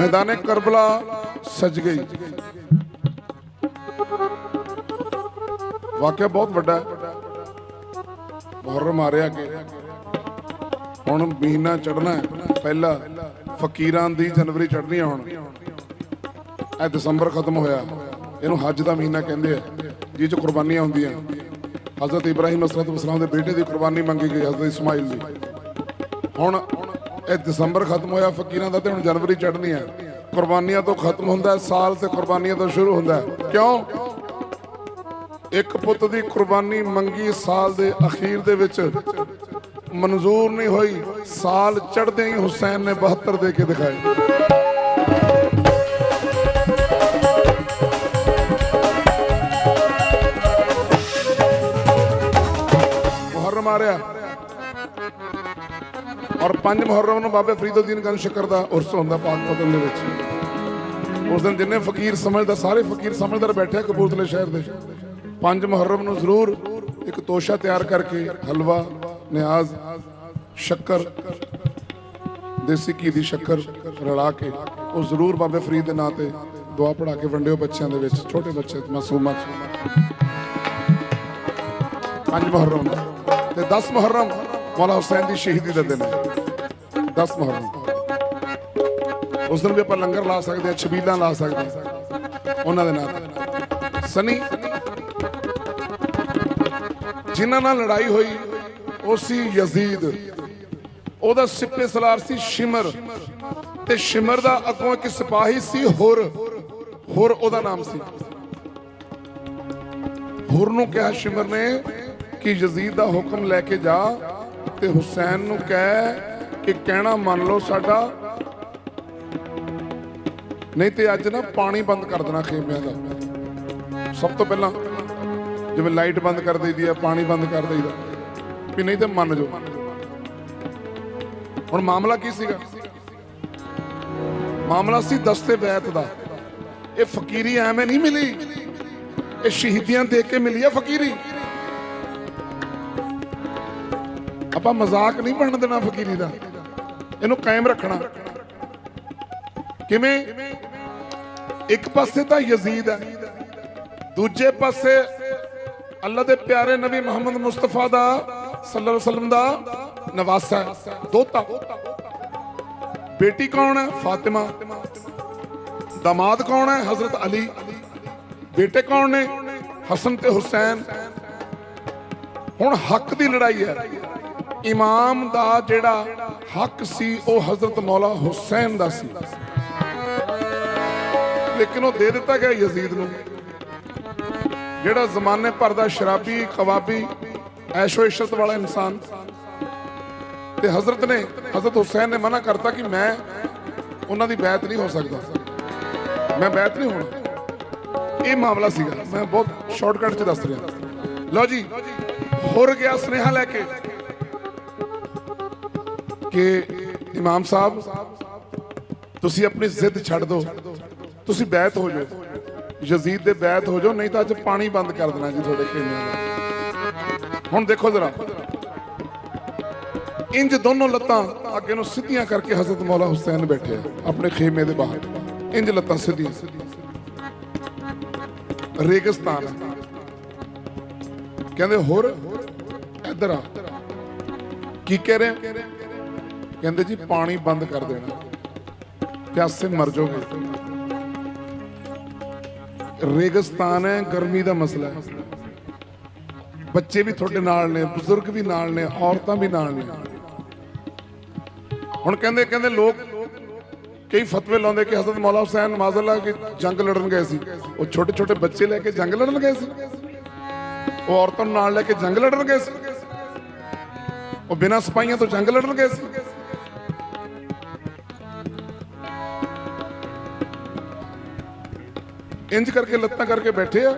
ਮੈਦਾਨੇ ਕਰਬਲਾ ਸਜ ਗਈ ਵਾਕਿਆ ਬਹੁਤ ਵੱਡਾ ਹੈ ਮੁਹਰਮ ਆ ਰਿਹਾ ਕਿ ਹੁਣ ਮਹੀਨਾ ਚੜਨਾ ਹੈ ਪਹਿਲਾ ਫਕੀਰਾਂ ਦੀ ਜਨਵਰੀ ਚੜਨੀ ਹੈ ਹੁਣ ਇਹ ਦਸੰਬਰ ਖਤਮ ਹੋਇਆ ਇਹਨੂੰ ਹੱਜ ਦਾ ਮਹੀਨਾ ਕਹਿੰਦੇ ਆ ਜਿਹ ਚ ਕੁਰਬਾਨੀਆਂ ਹੁੰਦੀਆਂ ਹਜ਼ਰਤ ਇਬਰਾਹੀਮ ਅਸਲਾਤੁ ਵਸਲਾਮ ਦੇ ਬੇਟੇ ਦੀ ਕੁਰਬਾਨੀ ਮੰਗੀ ਗਈ ਹਜ਼ਰਤ ਇਸਮਾਈਲ ਦੀ ਹੁਣ ਇਹ ਦਸੰਬਰ ਖਤਮ ਹੋਇਆ, ਫਕੀਰਾਂ ਦਾ ਤੇ ਹੁਣ ਜਨਵਰੀ ਚੜ੍ਹਨੀ ਹੈ। ਕੁਰਬਾਨੀਆਂ ਤੋਂ ਖਤਮ ਹੁੰਦਾ ਸਾਲ ਤੇ ਕੁਰਬਾਨੀਆਂ ਤੋਂ ਸ਼ੁਰੂ ਹੁੰਦਾ ਕਿਉਂ? ਇੱਕ ਪੁੱਤ ਦੀ ਕੁਰਬਾਨੀ ਮੰਗੀ ਸਾਲ ਦੇ ਅਖੀਰ ਦੇ ਵਿੱਚ। ਮਨਜ਼ੂਰ ਨਹੀਂ ਹੋਈ, ਸਾਲ ਚੜ੍ਹਦੇ ਹੀ ਹੁਸੈਨ ਨੇ 72 ਦੇ ਕੇ ਦਿਖਾਏ। ਮੁਹਰਮ ਆ ਰਿਹਾ। ਔਰ ਪੰਜ ਮੁਹਰਮ ਨੂੰ ਬਾਬੇ ਫਰੀਦੁਦੀਨ ਗੰਜ ਸ਼ਕਰ ਦਾ ਉਰਸ ਹੁੰਦਾ ਪਾਕ ਪਤਨ ਦੇ ਵਿੱਚ। ਉਸ ਦਿਨ ਜਿੰਨੇ ਫਕੀਰ ਸਮਝਦਾ ਸਾਰੇ ਫਕੀਰ ਸਮਝਦਾਰ ਬੈਠੇ ਕਪੂਰਥਲੇ ਸ਼ਹਿਰ ਦੇ। ਪੰਜ ਮੁਹਰਮ ਨੂੰ ਜ਼ਰੂਰ ਇੱਕ ਤੋਸ਼ਾ ਤਿਆਰ ਕਰਕੇ ਹਲਵਾ, ਨਿਆਜ਼, ਸ਼ੱਕਰ, ਦੇਸੀ ਘੀ ਦੀ ਸ਼ੱਕਰ ਰਲਾ ਕੇ ਉਹ ਜ਼ਰੂਰ ਬਾਬੇ ਫਰੀਦ ਦੇ ਨਾਂ ਤੇ ਦੁਆ ਪੜਾ ਕੇ ਵੰਡਿਓ ਬੱਚਿਆਂ ਦੇ ਵਿੱਚ, ਛੋਟੇ ਬੱਚੇ, ਮਾਸੂਮਾਂ ਚ। ਪੰਜ ਮੁਹਰਮ ਤੇ 10 ਮੁਹਰਮ ਮੌਲਾ ਹੁਸੈਨ ਦੀ ਸ਼ਹੀਦੀ ਦਾ ਦਿਨ ਹੈ। 10 ਮੁਹਰਮ ਉਸ ਦਿਨ ਵੀ ਆਪਾਂ ਲੰਗਰ ਲਾ ਸਕਦੇ ਹਾਂ, ਛਬੀਲਾਂ ਲਾ ਸਕਦੇ ਹਾਂ। ਉਹਨਾਂ ਦੇ ਨਾਲ। ਸਨੀ, ਜਿਨ੍ਹਾਂ ਨਾਲ ਲੜਾਈ ਹੋਈ, ਉਹ ਸੀ ਯਜ਼ੀਦ। ਉਹਦਾ ਸਿੱਪੇ ਸਲਾਰ ਸੀ ਸ਼ਿਮਰ। ਤੇ ਸ਼ਿਮਰ ਦਾ ਅੱਗੋਂ ਇੱਕ ਸਿਪਾਹੀ ਸੀ ਹੁਰ। ਹੁਰ ਉਹਦਾ ਨਾਮ ਸੀ। ਹੁਰ ਨੂੰ ਕਿਹਾ ਸ਼ਿਮਰ ਨੇ ਕਿ ਯਜ਼ੀਦ ਦਾ ਹੁਕਮ ਲੈ ਕੇ ਜਾ ਤੇ ਹੁਸੈਨ ਨੂੰ ਕਹਿ ਕਿ ਕਹਿਣਾ ਮੰਨ ਲਓ ਸਾਡਾ। ਨਹੀਂ ਤੇ ਅੱਜ ਨਾ ਪਾਣੀ ਬੰਦ ਕਰ ਦੇਣਾ ਖੇਮਿਆਂ ਦਾ। ਸਭ ਤੋਂ ਪਹਿਲਾਂ ਜਿਵੇਂ ਲਾਈਟ ਬੰਦ ਕਰ ਦਈਦੀ ਆ, ਪਾਣੀ ਬੰਦ ਕਰ ਦਈਦਾ। ਵੀ ਨਹੀਂ ਤੇ ਮੰਨ ਜੋ ਹੁਣ ਮਾਮਲਾ ਕੀ ਸੀਗਾ? ਮਾਮਲਾ ਸੀ ਦਸਤੇ ਬੈਤ ਦਾ। ਇਹ ਫਕੀਰੀ ਐਵੇਂ ਨਹੀਂ ਮਿਲੀ। ਇਹ ਸ਼ਹੀਦੀਆਂ ਦੇ ਕੇ ਮਿਲੀ ਆ ਫਕੀਰੀ। ਆਪਾਂ ਮਜ਼ਾਕ ਨਹੀਂ ਬਣ ਦੇਣਾ ਫਕੀਰੀ ਦਾ। ਇਹਨੂੰ ਕਾਇਮ ਰੱਖਣਾ। ਕਿਵੇਂ? ਇੱਕ ਪਾਸੇ ਤਾਂ ਯਜ਼ੀਦ ਹੈ, ਦੂਜੇ ਪਾਸੇ ਅੱਲਾ ਦੇ ਪਿਆਰੇ ਨਬੀ ਮੁਹੰਮਦ ਮੁਸਤਫਾ ਦਾ, ਸੱਲੱਲਾਹੁ ਅਲੈਹਿ ਵਸੱਲਮ ਦਾ ਨਵਾਸਾ ਹੈ। ਦੋਤਾ। ਬੇਟੀ ਕੌਣ ਹੈ? ਫਾਤਿਮਾ। ਦਮਾਦ ਕੌਣ ਹੈ? ਹਜ਼ਰਤ ਅਲੀ। ਬੇਟੇ ਕੌਣ ਨੇ? ਹਸਨ ਤੇ ਹੁਸੈਨ। ਹੁਣ ਹੱਕ ਦੀ ਲੜਾਈ ਹੈ। ਇਮਾਮ ਦਾ ਜਿਹੜਾ ਹੱਕ ਸੀ, ਉਹ ਹਜ਼ਰਤ ਮੌਲਾ ਹੁਸੈਨ ਦਾ ਸੀ। ਲੇਕਿਨ ਉਹ ਦੇ ਦਿੱਤਾ ਗਿਆ ਯਜ਼ੀਦ ਨੂੰ। ਜਿਹੜਾ ਜ਼ਮਾਨੇ ਭਰ ਦਾ ਸ਼ਰਾਬੀ ਕਵਾਬੀ ਐਸ਼ੋ ਇਸ਼ਰਤ ਵਾਲਾ ਇਨਸਾਨ। ਤੇ ਹਜ਼ਰਤ ਨੇ, ਹਜ਼ਰਤ ਹੁਸੈਨ ਨੇ ਮਨਾ ਕਰਤਾ ਕਿ ਮੈਂ ਉਹਨਾਂ ਦੀ ਬੈਤ ਨਹੀਂ ਹੋ ਸਕਦਾ। ਮੈਂ ਬੈਤ ਨਹੀਂ ਹੋਣਾ। ਇਹ ਮਾਮਲਾ ਸੀਗਾ। ਮੈਂ ਬਹੁਤ ਸ਼ਾਰਟਕਟ ਚ ਦੱਸ ਰਿਹਾ। ਲਓ ਜੀ, ਹੋਰ ਗਿਆ ਸੁਨੇਹਾ ਲੈ ਕੇ। ਕਿ ਇਮਾਮ ਸਾਹਿਬ, ਤੁਸੀਂ ਆਪਣੀ ਜ਼ਿੱਦ ਛੱਡ ਦਿਓ। ਤੁਸੀਂ ਬੈਤ ਹੋ ਜਾਓ। ਯਜ਼ੀਦ ਦੇ ਬੈਤ ਹੋ ਜਾਓ, ਨਹੀਂ ਤਾਂ ਅੱਜ ਪਾਣੀ ਬੰਦ ਕਰ ਦੇਣਾ ਜੀ ਤੁਹਾਡੇ ਖੇਮਿਆਂ ਦਾ। ਹੁਣ ਦੇਖੋ ਜ਼ਰਾ। ਇੰਜ ਦੋਨੋਂ ਲੱਤਾਂ ਅੱਗੇ ਨੂੰ ਸਿੱਧੀਆਂ ਕਰਕੇ ਹਜ਼ਰਤ ਮੌਲਾ ਹੁਸੈਨ ਬੈਠੇ ਆਪਣੇ ਖੇਮੇ ਦੇ ਬਾਹਰ। ਇੰਜ ਲੱਤਾਂ ਸਿੱਧੀਆਂ। ਰੇਗਿਸਤਾਨ। ਕਹਿੰਦੇ, ਹੋਰ ਇੱਧਰ ਆ। ਕੀ ਕਹਿ ਰਹੇ ਕਹਿੰਦੇ ਜੀ, ਪਾਣੀ ਬੰਦ ਕਰ ਦੇਣਾ। ਪਿਆਸੇ ਮਰ ਜਾਓਗੇ। ਰੇਗਿਸਤਾਨ ਹੈ, ਗਰਮੀ ਦਾ ਮਸਲਾ ਹੈ। ਬੱਚੇ ਵੀ ਤੁਹਾਡੇ ਨਾਲ ਨੇ, ਬਜ਼ੁਰਗ ਵੀ ਨਾਲ ਨੇ, ਔਰਤਾਂ ਵੀ ਨਾਲ ਨੇ। ਹੁਣ ਕਹਿੰਦੇ ਕਹਿੰਦੇ ਲੋਕ ਕਈ ਫਤਵੇ ਲਾਉਂਦੇ ਕਿ ਹਜ਼ਰਤ ਮੌਲਾ ਹੁਸੈਨ ਮਾਜ਼ੱਲਾ ਕਿ ਜੰਗ ਲੜਨ ਗਏ ਸੀ। ਉਹ ਛੋਟੇ ਛੋਟੇ ਬੱਚੇ ਲੈ ਕੇ ਜੰਗ ਲੜਨ ਗਏ ਸੀ। ਉਹ ਔਰਤਾਂ ਨੂੰ ਨਾਲ ਲੈ ਕੇ ਜੰਗ ਲੜਨ ਗਏ ਸੀ। ਉਹ ਬਿਨਾਂ ਸਿਪਾਹੀਆਂ ਤੋਂ ਜੰਗ ਲੜਨ ਗਏ ਸੀ। ਇੰਜ ਕਰਕੇ ਲੱਤਾਂ ਕਰਕੇ ਬੈਠੇ ਆ।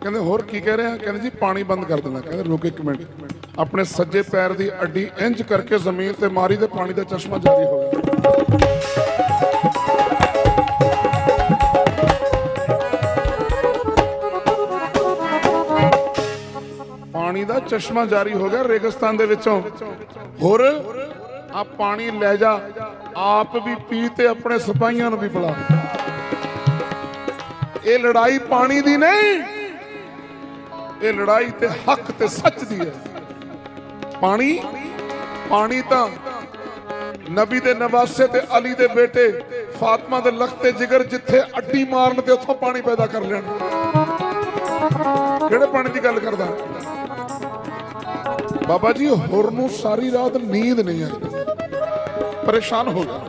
ਕਹਿੰਦੇ, ਹੋਰ ਕੀ ਕਹਿ ਰਹੇ ਆ? ਕਹਿੰਦੇ ਜੀ, ਪਾਣੀ ਬੰਦ ਕਰ ਦੇਣਾ ਕਹਿੰਦੇ, ਰੁਕ ਇੱਕ ਮਿੰਟ। ਆਪਣੇ ਸੱਜੇ ਪੈਰ ਦੀ ਅੱਡੀ ਇੰਜ ਕਰਕੇ ਜ਼ਮੀਨ ਤੇ ਮਾਰੀ ਤੇ ਪਾਣੀ ਦਾ ਚਸ਼ਮਾ ਜਾਰੀ ਹੋ ਗਿਆ। ਪਾਣੀ ਦਾ ਚਸ਼ਮਾ ਜਾਰੀ ਹੋ ਗਿਆ ਰੇਗਿਸਤਾਨ ਦੇ ਵਿੱਚੋਂ। ਹੋਰ, ਆ ਪਾਣੀ ਲੈ ਜਾ। ਆਪ ਵੀ ਪੀ ਤੇ ਆਪਣੇ ਸਿਪਾਹੀਆਂ ਨੂੰ ਵੀ ਪਿਲਾ। ਇਹ ਲੜਾਈ ਪਾਣੀ ਦੀ ਨਹੀਂ। ਇਹ ਲੜਾਈ ਤੇ ਹੱਕ ਤੇ ਸੱਚ ਦੀ ਹੈ। ਪਾਣੀ ਪਾਣੀ ਤਾਂ ਨਬੀ ਦੇ ਨਵਾਸੇ ਤੇ ਅਲੀ ਦੇ ਬੇਟੇ ਫਾਤਮਾ ਦੇ ਲਖਤੇ ਜਿਗਰ ਜਿੱਥੇ ਅੱਡੀ ਮਾਰਨ ਤੇ ਉੱਥੋਂ ਪਾਣੀ ਪੈਦਾ ਕਰ ਲੈਣ। ਕਿਹੜੇ ਪਾਣੀ ਦੀ ਗੱਲ ਕਰਦਾ? ਬਾਬਾ ਜੀ, ਹੋਰ ਨੂੰ ਸਾਰੀ ਰਾਤ ਨੀਂਦ ਨਹੀਂ ਆਈ। ਪਰੇਸ਼ਾਨ ਹੋ ਗਿਆ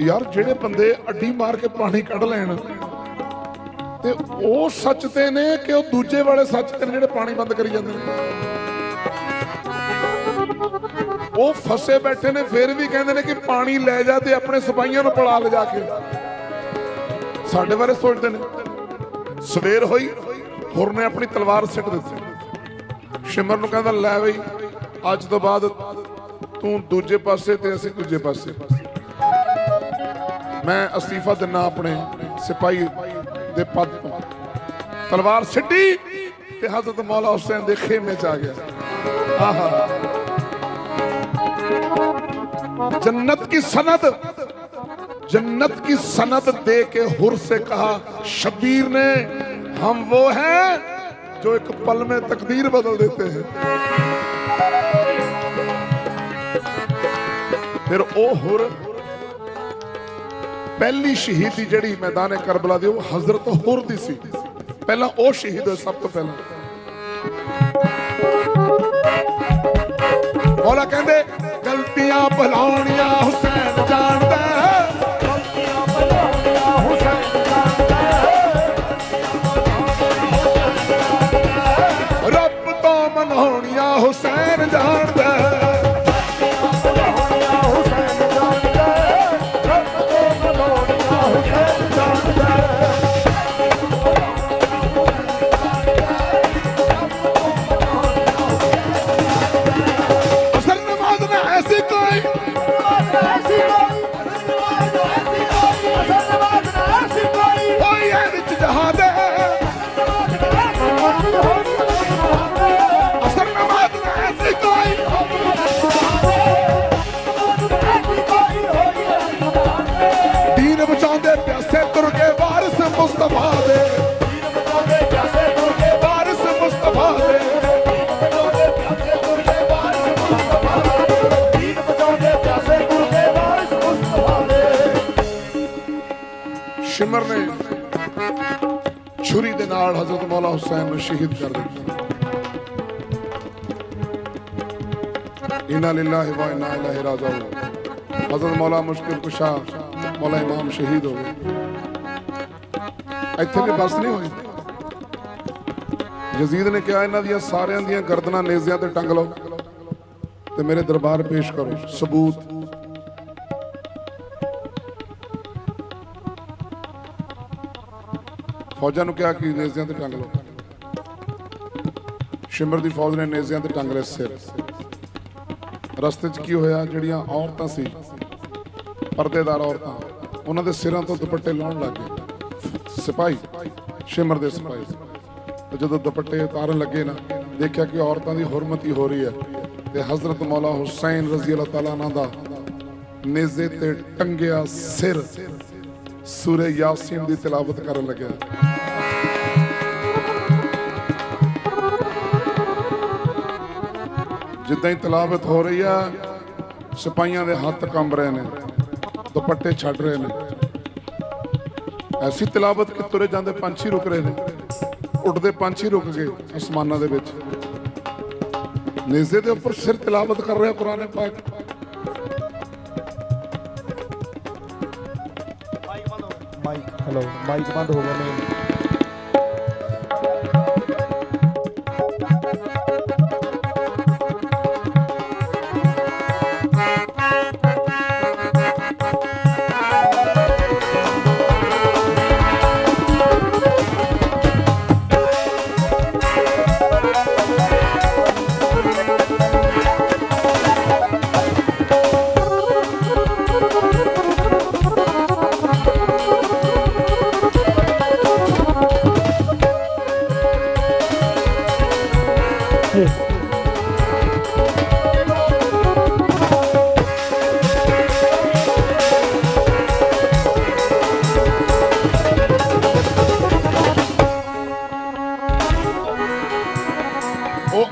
ਯਾਰ, ਜਿਹੜੇ ਬੰਦੇ ਅੱਡੀ ਮਾਰ ਕੇ ਪਾਣੀ ਕੱਢ ਲੈਣ ਤੇ ਉਹ ਸੱਚ ਤੇ ਨੇ ਕਿ ਉਹ ਦੂਜੇ ਵਾਲੇ ਸੱਚ ਤੇ ਨੇ ਜਿਹੜੇ ਪਾਣੀ ਬੰਦ ਕਰੀ ਜਾਂਦੇ ਨੇ? ਉਹ ਫਸੇ ਬੈਠੇ ਨੇ, ਫਿਰ ਵੀ ਕਹਿੰਦੇ ਨੇ ਕਿ ਪਾਣੀ ਲੈ ਜਾ ਤੇ ਆਪਣੇ ਸਿਪਾਹੀਆਂ ਨੂੰ ਪੜਾ ਲਿਜਾ ਕੇ। ਸਾਡੇ ਬਾਰੇ ਸੋਚਦੇ ਨੇ। ਸਵੇਰ ਹੋਈ, ਹੋਰ ਨੇ ਆਪਣੀ ਤਲਵਾਰ ਸਿੱਟ ਦਿੱਤੀ। ਸ਼ਿਮਰ ਨੂੰ ਕਹਿੰਦਾ, ਲੈ ਬਈ, ਅੱਜ ਤੋਂ ਬਾਅਦ ਤੂੰ ਦੂਜੇ ਪਾਸੇ ਤੇ ਅਸੀਂ ਦੂਜੇ ਪਾਸੇ। ਮੈਂ ਅਸਤੀਫਾ ਦਿਨਾ ਆਪਣੇ ਸਿਪਾਹੀ ਦੇ ਪਦ ਤੋਂ ਤਲਵਾਰ ਸਿੱਟੀ ਤੇ ਹਜ਼ਰਤ ਮੌਲਾ ਹੁਸੈਨ ਦੇ ਖੇਮੇ ਚ ਆ ਗਿਆ ਆਹਾ जन्नत की सनद जन्नत की सनद दे के हुर से कहा शबीर ने हम वो हैं जो एक पल में तकदीर बदल देते हैं ਫਿਰ ਉਹ ਹੁਰ ਪਹਿਲੀ ਸ਼ਹੀਦੀ ਜਿਹੜੀ ਮੈਦਾਨ ਕਰਬਲਾ ਦੀ, ਉਹ ਹਜ਼ਰਤ ਹੁਰ ਦੀ ਸੀ। ਪਹਿਲਾਂ ਉਹ ਸ਼ਹੀਦ ਹੋਏ ਸਭ ਤੋਂ ਪਹਿਲਾਂ। ਮੌਲਾ ਕਹਿੰਦੇ, ਗਲਤੀਆਂ ਭੁਲਾਉਣੀਆਂ ਸ਼ਿਮਰ ਨੇ। ਛੁਰੀ ਦੇ ਨਾਲ ਹਜ਼ਰਤ ਮੌਲਾ ਹੁਸੈਨ ਨੂੰ ਸ਼ਹੀਦ ਕਰ ਦਿੱਤਾ। ਇਨਾ ਲਿllahi wa inna ilaihi ਰਾਜਿਊਨ ਹਜ਼ਰਤ ਮੌਲਾ ਮੁਸ਼ਕਿਲ ਕੁਸ਼ਾ, ਮੌਲਾ ਇਮਾਮ ਸ਼ਹੀਦ ਹੋ ਗਏ। ਇੱਥੇ ਵੀ ਬਸ ਨਹੀਂ ਹੋਈ। ਯਜ਼ੀਦ ਨੇ ਕਿਹਾ ਇਹਨਾਂ ਦੀਆਂ ਸਾਰਿਆਂ ਦੀਆਂ ਗਰਦਨਾਂ ਨੇਜ਼ਿਆਂ ਤੇ ਟੰਗ ਲਓ ਤੇ ਮੇਰੇ ਦਰਬਾਰ ਪੇਸ਼ ਕਰੋ। ਸਬੂਤ ਫੌਜਾਂ ਨੂੰ ਕਿਹਾ ਕਿ ਨੇਜ਼ਿਆਂ ਤੇ ਟੰਗ ਲਓ। ਸ਼ਿਮਰ ਦੀ ਫੌਜ ਨੇ ਨੇਜ਼ਿਆਂ ਤੇ ਟੰਗ ਲਏ ਸਿਰ। ਰਸਤੇ 'ਚ ਕੀ ਹੋਇਆ? ਜਿਹੜੀਆਂ ਔਰਤਾਂ ਸੀ, ਪਰਦੇਦਾਰ ਔਰਤਾਂ, ਉਹਨਾਂ ਦੇ ਸਿਰਾਂ ਤੋਂ ਦੁਪੱਟੇ ਲਾਉਣ ਲੱਗ ਗਏ। ਸਿਪਾਹੀ, ਸ਼ਿਮਰ ਦੇ ਸਿਪਾਹੀ। ਤੇ ਜਦੋਂ ਦੁਪੱਟੇ ਉਤਾਰਨ ਲੱਗੇ ਨਾ, ਦੇਖਿਆ ਕਿ ਔਰਤਾਂ ਦੀ ਹੁਰਮਤੀ ਹੋ ਰਹੀ ਹੈ। ਤੇ ਹਜ਼ਰਤ ਮੌਲਾ ਹੁਸੈਨ ਰਜ਼ੀ ਅੱਲਾਹ ਤਾਲਾ ਅੰਹੁ ਦਾ ਨੇਜ਼ੇ ਤੇ ਟੰਗਿਆ ਸਿਰ ਸੂਰੇ ਯਾਸੀਨ ਦੀ ਤਿਲਾਵਤ ਕਰਨ ਲੱਗਿਆ। ਜਿੱਦਾਂ ਹੀ ਤਿਲਾਵਤ ਹੋ ਰਹੀ ਆ, ਸਿਪਾਹੀਆਂ ਦੇ ਹੱਥ ਕੰਬ ਰਹੇ ਨੇ, ਦੁਪੱਟੇ ਛੱਡ ਰਹੇ ਨੇ। ਐਸੀ ਤਿਲਾਵਤ ਕਿ ਤੁਰੇ ਜਾਂਦੇ ਪੰਛੀ ਰੁਕ ਰਹੇ ਨੇ, ਉੱਡਦੇ ਪੰਛੀ ਰੁਕ ਗਏ ਅਸਮਾਨਾਂ ਦੇ ਵਿੱਚ। ਨੇਜ਼ੇ ਦੇ ਉੱਪਰ ਸਿਰ ਤਲਾਵਤ ਕਰ ਰਿਹਾ ਕੁਰਾਨ ਪਾਕ। ਮਾਈਕ ਹੈਲੋ ਮਾਈਕ ਬੰਦ ਹੋ ਗਿਆ ਮੇਨ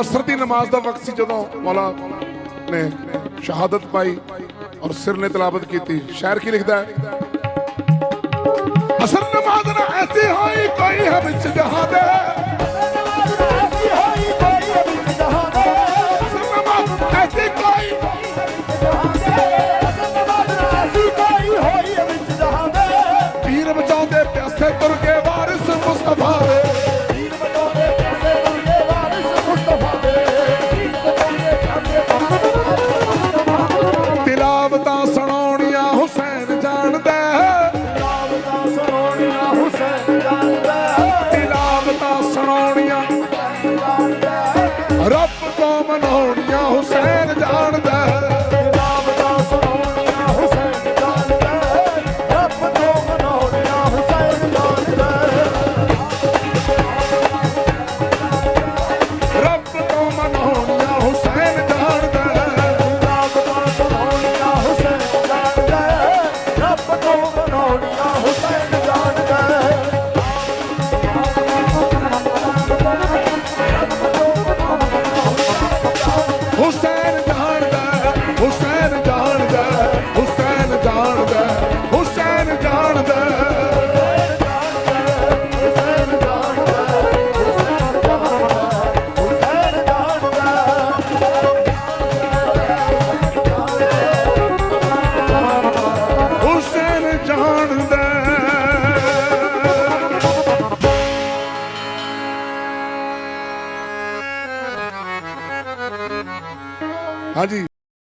ਅਸਰ ਦੀ ਨਮਾਜ਼ ਦਾ ਵਕਤ ਸੀ ਜਦੋਂ ਮੌਲਾ ਨੇ ਸ਼ਹਾਦਤ ਪਾਈ ਔਰ ਸਿਰ ਨੇ ਤਲਾਵਤ ਕੀਤੀ। ਸ਼ਾਇਰ ਕੀ ਲਿਖਦਾ ਹੈ? ਅਸਰ ਨਮਾਜ਼ ਨਾ ਐਸੀ ਹੋਈ, ਕੋਈ ਹੈ। ਵਿੱਚ ਜਹਾਂ ਦੇ ਐਸੀ ਕੋਈ